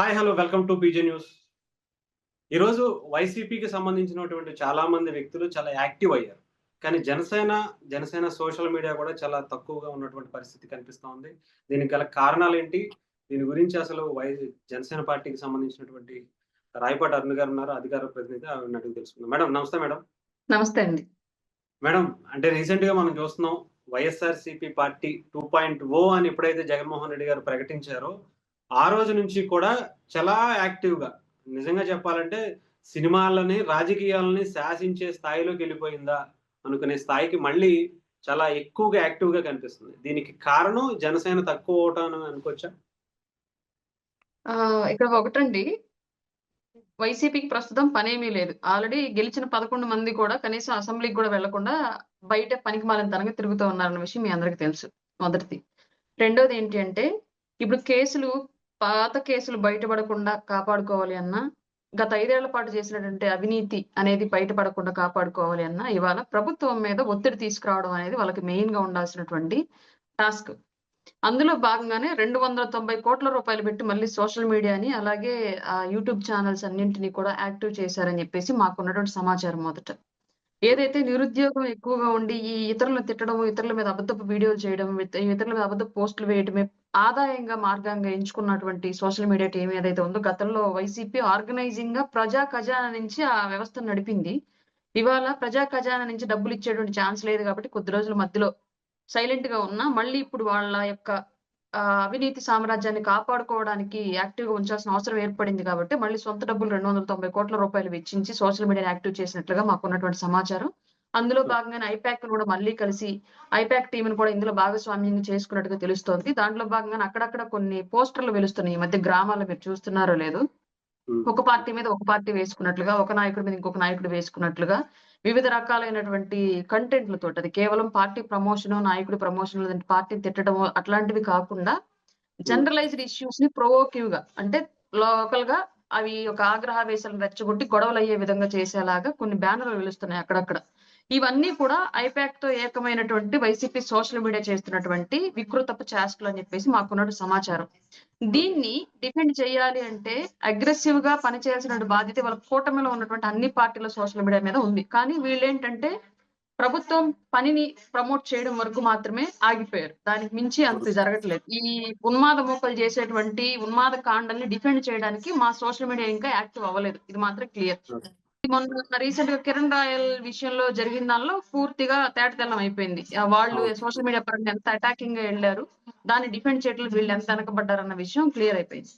Hi hello welcome to PJ news ఈరోజు వైసీపీకి సంబంధించినటువంటి చాలా మంది వ్యక్తులు చాలా యాక్టివ్ అయ్యారు. కానీ జనసేన జనసేన సోషల్ మీడియా కూడా చాలా తక్కువగా ఉన్నటువంటి పరిస్థితి కనిపిస్తూ ఉంది. దీనికి గల కారణాలు ఏంటి? దీని గురించి అసలు వై జనసేన పార్టీకి సంబంధించినటువంటి రాయపాటి అరుణ్ గారు ఉన్నారు అధికార ప్రతినిధి ఆవిడని అడిగి తెలుసుకుందాం. మేడం నమస్తే మేడం. నమస్తే అండి. మేడం అంటే రీసెంట్గా మనం చూస్తున్నాం YSR CP party two point O అని ఎప్పుడైతే జగన్మోహన్ రెడ్డి గారు ప్రకటించారో ఆ రోజు నుంచి కూడా చాలా యాక్టివ్గా. నిజంగా చెప్పాలంటే సినిమాలని రాజకీయాలని శాసించే స్థాయిలోకి వెళ్ళిపోయిందా అనుకునే స్థాయికి మళ్ళీ చాలా ఎక్కువగా యాక్టివ్గా కనిపిస్తుంది. దీనికి కారణం జనసేన తక్కువ అవటం అనుకోవచ్చా? ఆ, ఇక్కడ ఒకటండి. వైసీపీకి ప్రస్తుతం పనేమీ లేదు. ఆల్రెడీ గెలిచిన పదకొండు మంది కూడా కనీసం అసెంబ్లీకి కూడా వెళ్ళకుండా బయట పనికి మాలిన తనగా తిరుగుతూ ఉన్నారన్న విషయం మీ అందరికి తెలుసు. మొదటిది. రెండోది ఏంటి అంటే ఇప్పుడు కేసులు పాత కేసులు బయటపడకుండా కాపాడుకోవాలి అన్నా గత ఐదేళ్ళ పాటు చేసినటువంటి అవినీతి అనేది బయటపడకుండా కాపాడుకోవాలి అన్నా ఇవాళ ప్రభుత్వం మీద ఒత్తిడి తీసుకురావడం అనేది వాళ్ళకి మెయిన్గా ఉండాల్సినటువంటి టాస్క్. అందులో భాగంగానే రెండు వందల తొంభై కోట్ల రూపాయలు పెట్టి మళ్ళీ సోషల్ మీడియాని అలాగే ఆ యూట్యూబ్ ఛానల్స్ అన్నింటినీ కూడా యాక్టివ్ చేశారని చెప్పేసి మాకున్నటువంటి సమాచారం మొదట. ఏదైతే నిరుద్యోగం ఎక్కువగా ఉండి ఈ ఇతరులను తిట్టడం ఇతరుల మీద అబద్ధపు వీడియోలు చేయడం ఇతరుల మీద అబద్ధపు పోస్టులు వేయడమే ఆదాయంగా మార్గంగా ఎంచుకున్నటువంటి సోషల్ మీడియా టీం ఏదైతే ఉందో గతంలో వైసీపీ ఆర్గనైజింగ్గా ప్రజా ఖజానా నుంచి ఆ వ్యవస్థను నడిపింది. ఇవాళ ప్రజా ఖజానా నుంచి డబ్బులు ఇచ్చేటువంటి ఛాన్స్ లేదు కాబట్టి కొద్ది రోజుల మధ్యలో సైలెంట్గా ఉన్నా మళ్ళీ ఇప్పుడు వాళ్ళ యొక్క అవినీతి సామ్రాజ్యాన్ని కాపాడుకోవడానికి యాక్టివ్గా ఉంచాల్సిన అవసరం ఏర్పడింది కాబట్టి మళ్ళీ సొంత డబ్బులు రెండు వందల తొంభై కోట్ల రూపాయలు వెచ్చించి సోషల్ మీడియాని యాక్టివ్ చేసినట్లుగా మాకున్నటువంటి సమాచారం. అందులో భాగంగానే ఐపాక్ కూడా మళ్ళీ కలిసి ఐపాక్ టీంని కూడా ఇందులో భాగస్వామ్యం చేసుకున్నట్టుగా తెలుస్తోంది. దాంట్లో భాగంగానే అక్కడక్కడ కొన్ని పోస్టర్లు వెలుస్తున్నాయి. ఈ మధ్య గ్రామాల్లో మీరు చూస్తున్నారో లేదో. ఉమ్. ఒక పార్టీ మీద ఒక పార్టీ వేసుకున్నట్లుగా ఒక నాయకుడి మీద ఇంకొక నాయకుడు వేసుకున్నట్లుగా వివిధ రకాలైనటువంటి కంటెంట్లతో అది కేవలం పార్టీ ప్రమోషన్ నాయకుడి ప్రమోషన్ లేదంటే పార్టీని తిట్టడం అట్లాంటివి కాకుండా జనరలైజ్డ్ ఇష్యూస్ని ప్రొవోకివ్గా అంటే లోకల్గా అవి ఒక ఆగ్రహావేశాలను రెచ్చగొట్టి గొడవలు అయ్యే విధంగా చేసేలాగా కొన్ని బ్యానర్లు వెలుస్తున్నాయి అక్కడక్కడ. ఇవన్నీ కూడా ఐపాక్తో ఏకమైనటువంటి వైసీపీ సోషల్ మీడియా చేస్తున్నటువంటి వికృతపు చేష్టలు అని చెప్పేసి మాకున్నట్టు సమాచారం. దీన్ని డిఫెండ్ చేయాలి అంటే అగ్రెసివ్గా పనిచేయాల్సిన బాధ్యత వాళ్ళ కూటమిలో ఉన్నటువంటి అన్ని పార్టీల సోషల్ మీడియా మీద ఉంది. కానీ వీళ్ళేంటంటే ప్రభుత్వం పనిని ప్రమోట్ చేయడం వరకు మాత్రమే ఆగిపోయారు. దానికి మించి అంత జరగట్లేదు. ఈ ఉన్మాద మోకలు చేసేటువంటి ఉన్మాద కాండల్ని డిఫెండ్ చేయడానికి మా సోషల్ మీడియా ఇంకా యాక్టివ్ అవ్వలేదు. ఇది మాత్రం క్లియర్. మొన్న రీసెంట్గా కిరణ్ రాయల్ విషయంలో జరిగిన దానిలో పూర్తిగా తేటతెల్లం అయిపోయింది. వాళ్ళు సోషల్ మీడియా పరంగా ఎంత అటాకింగ్గా వెళ్ళారు దాన్ని డిఫెండ్ చేయట్లేదు వీళ్ళు ఎంత వెనకబడ్డారన్న విషయం క్లియర్ అయిపోయింది.